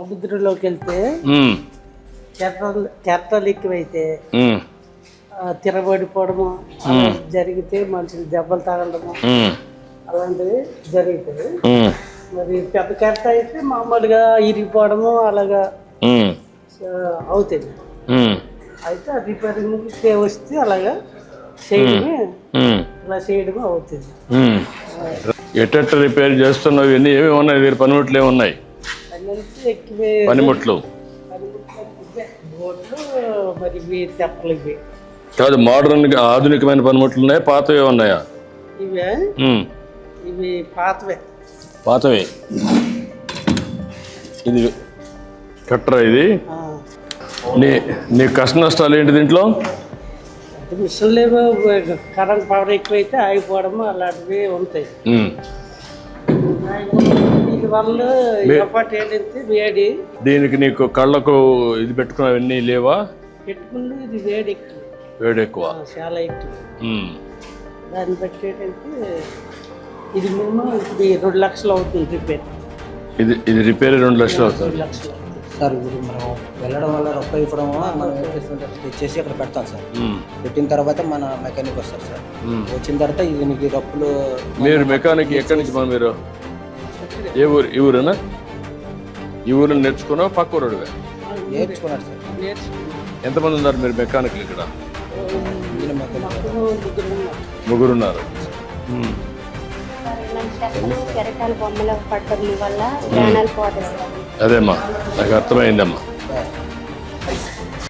సముద్రంలోకి వెళ్తే కెరటాలు ఎక్కువైతే తిరగబడిపోవడము అలా జరిగితే మనుషులు దెబ్బలు తగలడము అలాంటివి జరుగుతుంది మరి పెద్ద కెరట అయితే మామూలుగా ఇరిగిపోవడము అలాగా అవుతుంది అయితే రిపేరింగ్ వస్తే అలాగా చేయడమే ఇలా చేయడమే అవుతుంది. ఎట్టెట్ట రిపేర్ చేస్తున్నావు ఇవన్నీ ఏమి ఉన్నాయి వీరి పనిముట్లు ఏమి ఉన్నాయి? పనిముట్లు. కాదు మోడర్న్ ఆధునికమైన పనిముట్లు ఉన్నాయా? పాతవే ఉన్నాయా? ఇవే? పాతవే. పాతవే. ఇది కట్టరా ఇది? నీ నీ కష్ట నష్టాలు ఏంటి దీంట్లో? మిషన్లు కరెంట్ పవర్ ఎక్కువైతే ఆగిపోవడము అలాంటివి ఉంటాయి. దీనికి నీకు కళ్ళకు ఇది పెట్టుకున్నవన్నీ లేవా? పెట్టుకుని ఇది వేడి ఎక్కువ. వేడి ఎక్కువ చాలా ఎక్కువ. దాన్ని బట్టి ఏంటంటే ఇది మినిమం ఇది రెండు లక్షలు అవుతుంది రిపేర్. ఇది ఇది రిపేర్ రెండు లక్షలు అవుతుంది. లక్షలు. సార్ ఇప్పుడు మనం వెళ్ళడం వల్ల రొక్క ఇవ్వడం మనం ఏం చేస్తుంటే తెచ్చేసి అక్కడ పెడతాం సార్. పెట్టిన తర్వాత మన మెకానిక్ వస్తారు సార్. వచ్చిన తర్వాత ఇది నీకు రొప్పులు మీరు మెకానిక్ ఎక్కడి నుంచి మా మీరు? ఏ ఊరు? ఈ ఊరేనా? ఈ ఊరు నేర్చుకున్నావు? పక్క ఊరు నేర్చుకున్నాడు సార్. నేర్చుకున్నాం ఎంతమంది ఉన్నారు మీరు మెకానిక్లు ఇక్కడ? ముగ్గురు ఉన్నారు. అదేమ్మా నాకు అర్థమైందమ్మా.